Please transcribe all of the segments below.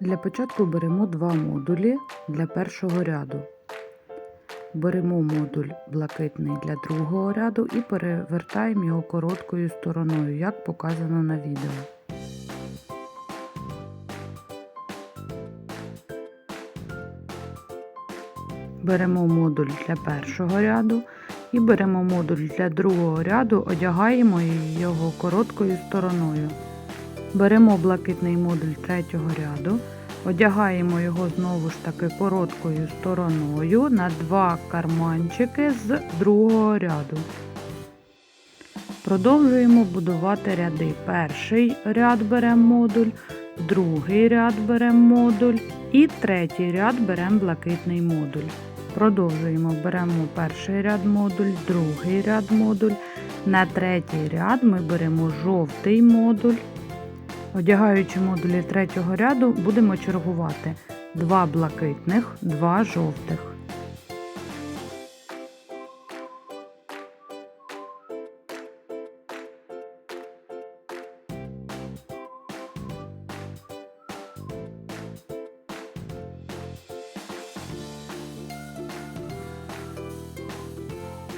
Для початку беремо два модулі для першого ряду. Беремо модуль блакитний для другого ряду і перевертаємо його короткою стороною, як показано на відео. Беремо модуль для першого ряду і беремо модуль для другого ряду, одягаємо його короткою стороною. Беремо блакитний модуль третього ряду, одягаємо його знову ж таки короткою стороною на два карманчики з другого ряду. Продовжуємо будувати ряди. Перший ряд беремо модуль, другий ряд беремо модуль і третій ряд беремо блакитний модуль. Продовжуємо, беремо перший ряд модуль, другий ряд модуль. На третій ряд ми беремо жовтий модуль. Одягаючи модулі третього ряду, будемо чергувати 2 блакитних, 2 жовтих.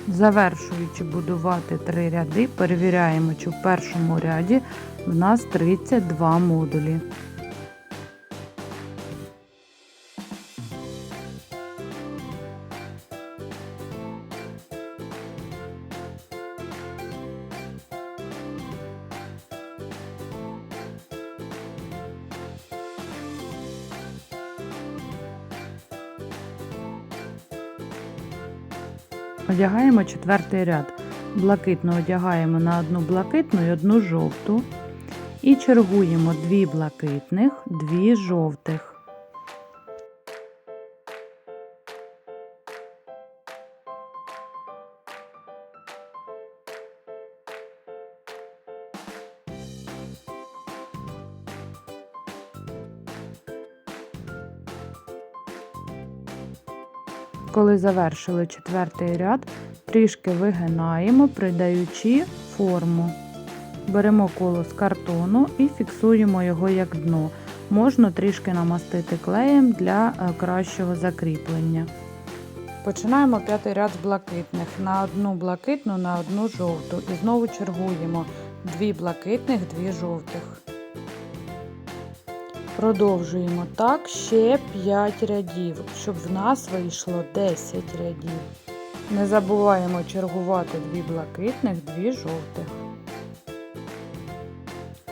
Завершуючи будувати три ряди, перевіряємо, чи в першому ряді в нас 32 модулі. Одягаємо четвертий ряд. Блакитну одягаємо на одну блакитну і одну жовту. І чергуємо дві блакитних, дві жовтих. Коли завершили четвертий ряд, трішки вигинаємо, придаючи форму. Беремо коло з картону і фіксуємо його як дно. Можна трішки намастити клеєм для е, кращого закріплення. Починаємо п'ятий ряд з блакитних. На одну блакитну, на одну жовту. І знову чергуємо дві блакитних, дві жовтих. Продовжуємо так ще 5 рядів, щоб в нас вийшло 10 рядів. Не забуваємо чергувати дві блакитних, дві жовтих.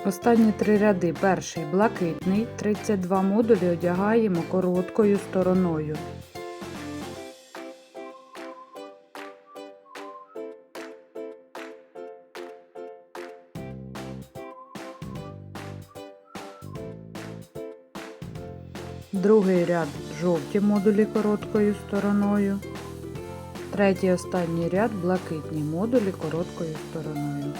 Останні три ряди. Перший блакитний, 32 модулі одягаємо короткою стороною. Другий ряд жовті модулі короткою стороною. Третій останній ряд блакитні модулі короткою стороною.